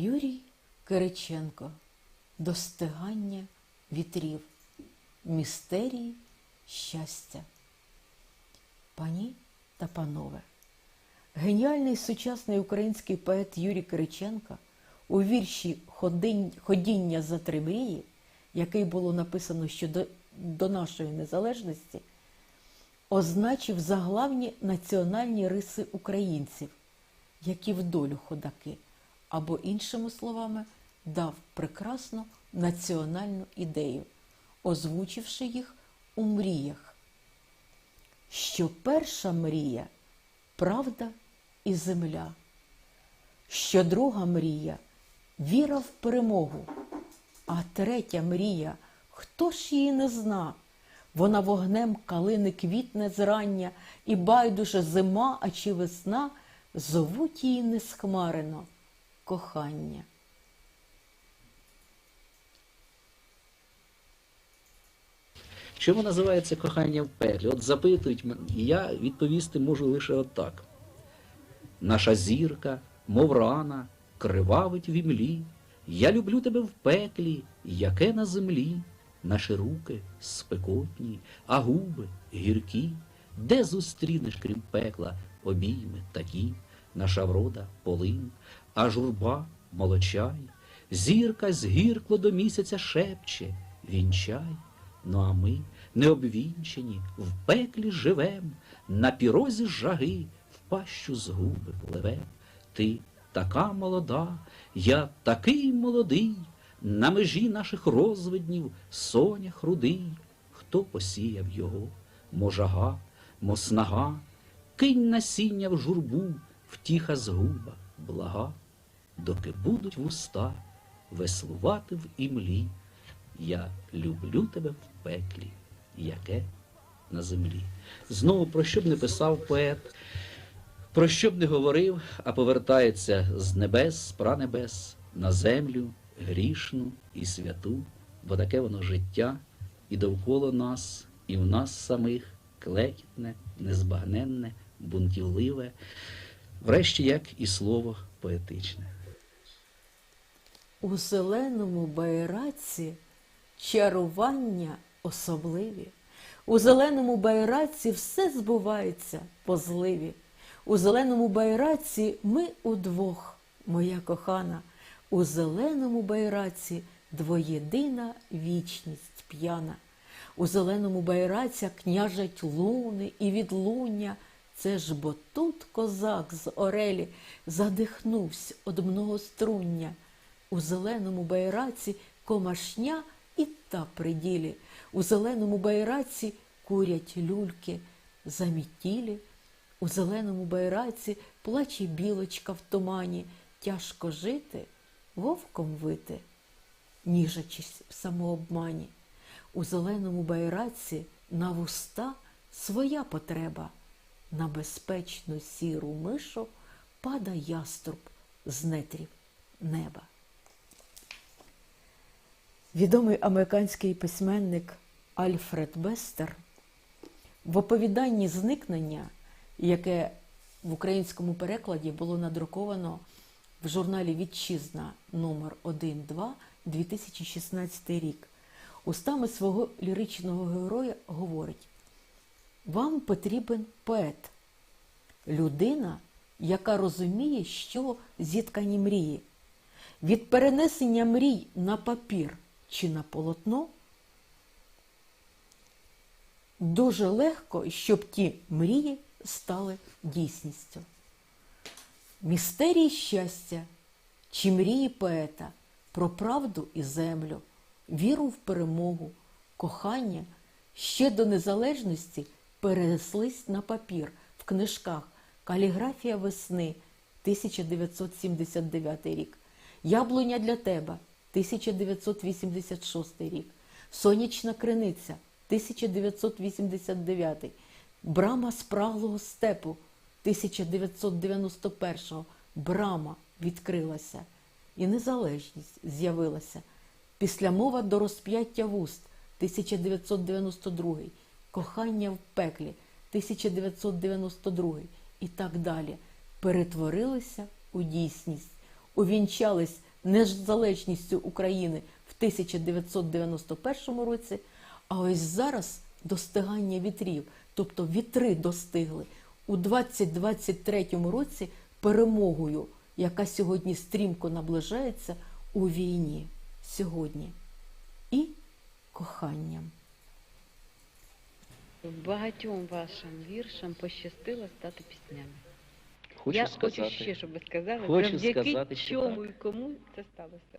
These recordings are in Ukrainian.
Юрій Кириченко Достигання вітрів. Містерії щастя. Пані та панове, геніальний сучасний український поет Юрій Кириченко у вірші Ходіння за три мрії, який було написано ще до, до нашої незалежності, означив заглавні національні риси українців, які в долю ходаки, або, іншими словами, дав прекрасну національну ідею, озвучивши їх у мріях. Що перша мрія правда і земля, що друга мрія віра в перемогу, а третя мрія хто ж її не зна? Вона вогнем калини квітне зрання, і байдуже зима, а чи весна зовуть її несхмарено кохання. Чому називається кохання в пеклі? От запитують мене, і я відповісти можу лише отак. Наша зірка, мов рана, кривавить в імлі. Я люблю тебе в пеклі, яке на землі. Наші руки спекотні, а губи гіркі. Де зустрінеш, крім пекла, обійми такі, наша врода полин, а журба молочай, зірка згіркло до місяця шепче, вінчай. Ну а ми, необвінчені, в пеклі живем, на пірозі жаги, в пащу згуби пливем. Ти така молода, я такий молодий, на межі наших розвиднів сонях рудий. Хто посіяв його? Можага, моснага, кинь насіння в журбу, втіха згуба, блага, доки будуть вуста веслувати в імлі. Я люблю тебе в пеклі, яке на землі. Знову про що б не писав поет, про що б не говорив, а повертається з небес, з пранебес, на землю грішну і святу, бо таке воно життя і довкола нас, і в нас самих клекітне, незбагненне, бунтівливе, врешті як і слово поетичне. У зеленому байраці чарування особливі. У зеленому байраці все збувається по зливі. У зеленому байраці ми удвох, моя кохана. У зеленому байраці двоєдина вічність п'яна. У зеленому байраці княжать луни і відлуння. Це ж бо тут козак з Орелі задихнувся од многоструння. У зеленому байраці комашня і та при ділі. У зеленому байраці курять люльки замітілі. У зеленому байраці плаче білочка в тумані. Тяжко жити, вовком вити, ніжачись в самообмані. У зеленому байраці на вуста своя потреба. На безпечну сіру мишу пада яструб з нетрів неба. Відомий американський письменник Альфред Бестер в оповіданні зникнення, яке в українському перекладі було надруковано в журналі Вітчизна номер 1-2 2016 рік, устами свого ліричного героя говорить: Вам потрібен поет, людина, яка розуміє, що зіткані мрії. Від перенесення мрій на папір чи на полотно дуже легко, щоб ті мрії стали дійсністю. Містерії щастя чи мрії поета про правду і землю, віру в перемогу, кохання ще до незалежності перенеслись на папір в книжках Каліграфія весни 1979 рік. Яблуня для тебе 1986 рік. Сонячна криниця 1989. Брама спраглого степу 1991. Брама відкрилася. І незалежність з'явилася. Після мова до розп'яття вуст 1992. Кохання в пеклі 1992 і так далі перетворилися у дійсність, увінчались незалежністю України в 1991 році, а ось зараз достигання вітрів, тобто вітри достигли у 2023 році перемогою, яка сьогодні стрімко наближається у війні сьогодні, і коханням. Багатьом вашим віршам пощастило стати піснями. Хочу Я сказати, хочу ще, щоб ви сказали, Хочу завдяки сказати, чому і кому це сталося.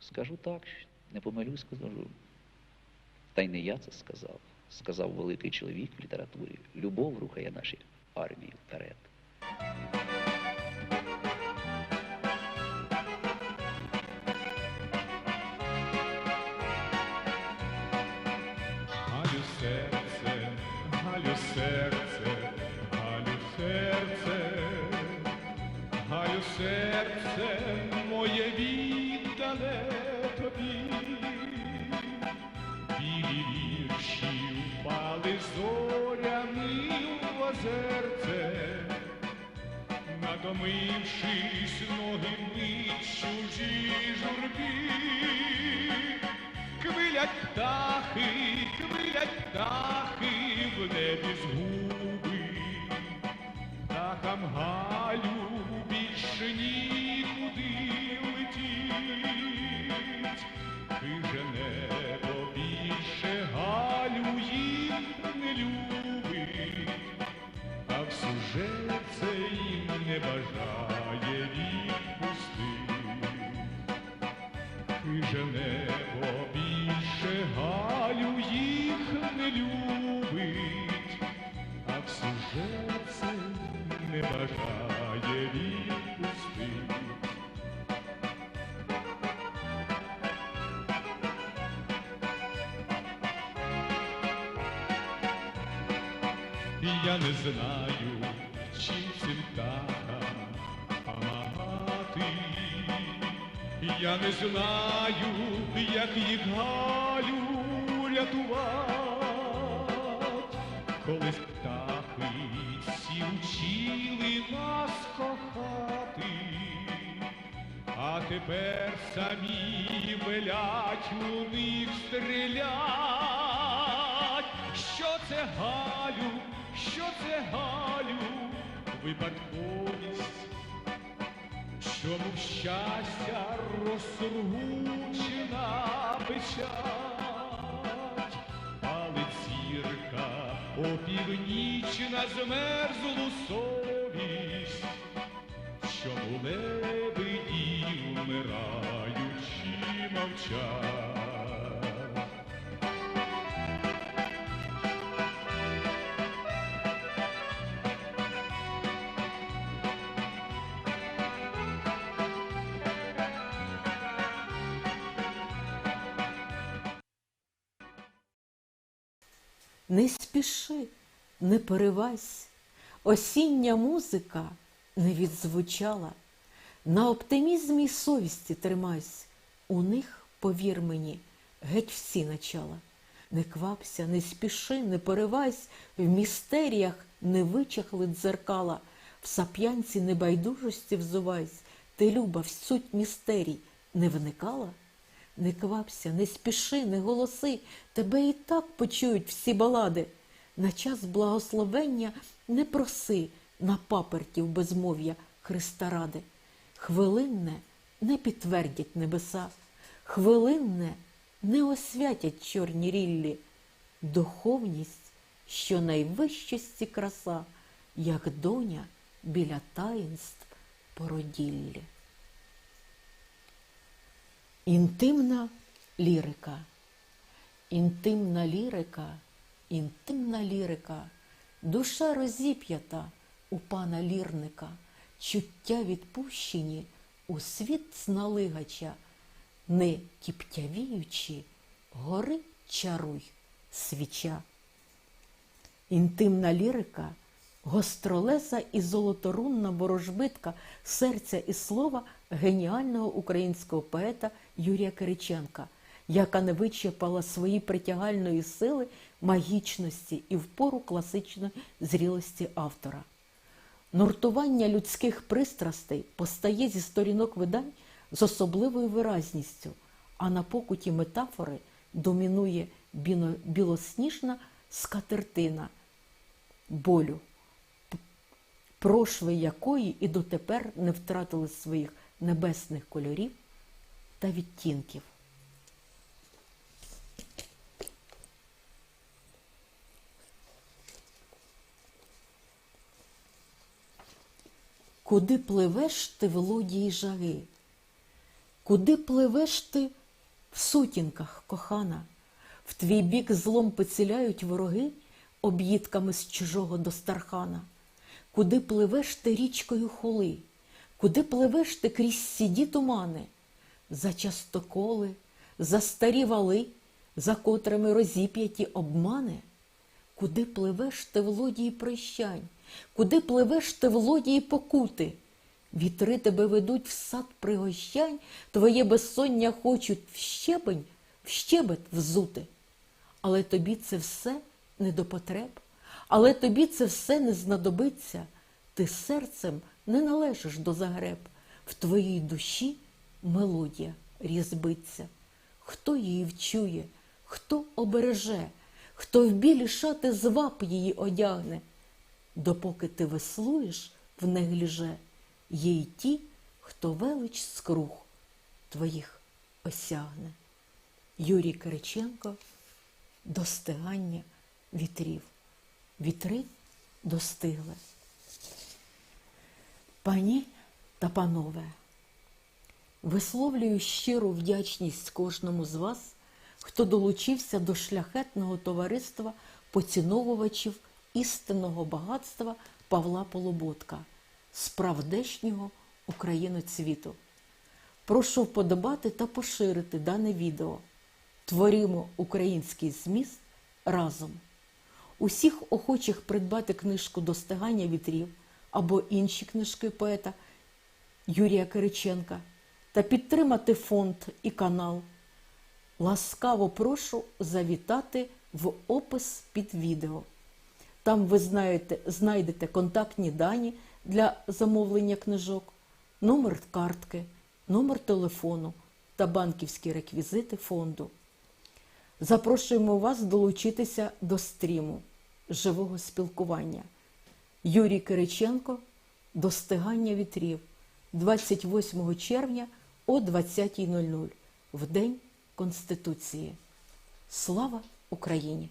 скажу так, не помилюсь, скажу. Та й не я це сказав. Сказав великий чоловік в літературі. Любов рухає наші армії вперед. Птахам я не знаю, чим цим птахам помагати. Я не знаю, як їх Галю рятувати. Колись птахи всі учили нас кохати, а тепер самі велять у них стрілять. Що це Галю, випадковість, чому щастя розсургучена печать, палить зірка опівнічна змерзлу совість, чому лебеді вмираючи мовчать. Не спіши, не поривайся, осіння музика не відзвучала. На оптимізмі совісті тримайся, у них, повір мені, геть всі начала. Не квапся, не спіши, не поривайся, в містеріях не вичахли дзеркала, в сап'янці небайдужості взувайся, ти, люба, в суть містерій не вникала? Не квапся, не спіши, не голоси, тебе і так почують всі балади. На час благословення не проси на паперті в безмов'я Христа ради. Хвилинне не підтвердять небеса, хвилинне не освятять чорні ріллі. Духовність, що найвищості краса, як доня біля таїнств породіллі. Інтимна лірика. Інтимна лірика, інтимна лірика, душа розіп'ята у пана лірника, чуття відпущені у світ зналигача, не кіптявіючи, гори чаруй свіча. Інтимна лірика, гостролеса і золоторунна ворожбитка серця і слова геніального українського поета Юрія Кириченка, яка не вичерпала свої притягальної сили, магічності і впору класичної зрілості автора. Нуртування людських пристрастей постає зі сторінок видань з особливою виразністю, а на покуті метафори домінує білосніжна скатертина болю, прошви якої і дотепер не втратили своїх небесних кольорів та відтінків. Куди пливеш ти в лодії жаги? Куди пливеш ти в сутінках, кохана? В твій бік злом поціляють вороги об'їдками з чужого достархана. Куди пливеш ти річкою хули? Куди пливеш ти крізь сіді тумани? За частоколи, за старі вали, за котрими розіп'яті обмани? Куди пливеш ти в лодії прощань? Куди пливеш ти в лодії покути? Вітри тебе ведуть в сад пригощань, твоє безсоння хочуть в щебень, в щебет взути. Але тобі це все не до потреб, але тобі це все не знадобиться. Ти серцем не належиш до загреб, в твоїй душі мелодія різбиться. Хто її вчує, хто обереже, хто в білі шати зваб її одягне, допоки ти веслуєш в негліже, є й ті, хто велич скруг твоїх осягне. Юрій Кириченко Достигання вітрів. Вітри достигли. Пані та панове, висловлюю щиру вдячність кожному з вас, хто долучився до шляхетного товариства поціновувачів істинного багатства Павла Полуботка, справдешнього україноцвіту. Прошу вподобати та поширити дане відео. Творимо український зміст разом. Усіх охочих придбати книжку Достигання вітрів або інші книжки поета Юрія Кириченка та підтримати фонд і канал. Ласкаво прошу завітати в опис під відео. Там ви знаєте, знайдете контактні дані для замовлення книжок, номер картки, номер телефону та банківські реквізити фонду. Запрошуємо вас долучитися до стріму живого спілкування. Юрій Кириченко Достигання вітрів 28 червня о 20.00 в День Конституції. Слава Україні!